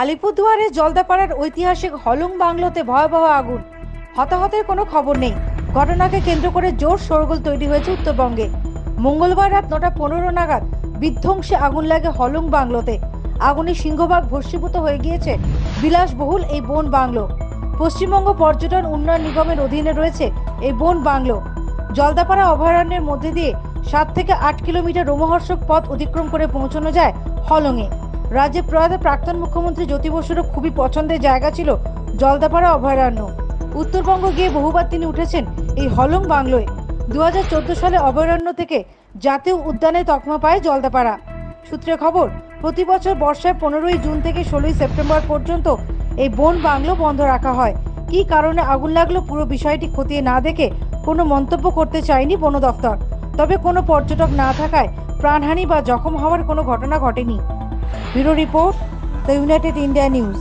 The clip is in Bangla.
আলিপুরদুয়ারে জলদাপাড়ার ঐতিহাসিক হলং বাংলোতে ভয়াবহ আগুন। হতাহতের কোনো খবর নেই। ঘটনাকে কেন্দ্র করে জোর শোরগোল তৈরি হয়েছে উত্তরবঙ্গে। মঙ্গলবার রাত নটা পনেরো নাগাদ বিধ্বংসী আগুন লাগে হলং বাংলোতে। আগুনে সিংহভাগ ভস্মীভূত হয়ে গিয়েছে বিলাসবহুল এই বন বাংলো। পশ্চিমবঙ্গ পর্যটন উন্নয়ন নিগমের অধীনে রয়েছে এই বন বাংলো। জলদাপাড়া অভয়ারণ্যের মধ্যে দিয়ে সাত থেকে আট কিলোমিটার রোমহর্ষক পথ অতিক্রম করে পৌঁছানো যায় হলংয়ে রাজ্যের প্রয়াত প্রাক্তন মুখ্যমন্ত্রী জ্যোতি বসুরও খুবই পছন্দের জায়গা ছিল জলদাপাড়া অভয়ারণ্য। উত্তরবঙ্গ গিয়ে বহুবার তিনি উঠেছেন এই হলং বাংলোয়। দুহাজার চোদ্দ সালে অভয়ারণ্য থেকে জাতীয় উদ্যানে তকমা পায় জলদাপাড়া। সূত্রে খবর, প্রতি বছর বর্ষায় পনেরোই জুন থেকে ষোলোই সেপ্টেম্বর পর্যন্ত এই বন বাংলো বন্ধ রাখা হয়। কী কারণে আগুন লাগল পুরো বিষয়টি খতিয়ে না দেখে কোনো মন্তব্য করতে চায়নি বন দফতর। তবে কোনো পর্যটক না থাকায় প্রাণহানি বা জখম হওয়ার কোনো ঘটনা ঘটেনি। Bureau report the United India News.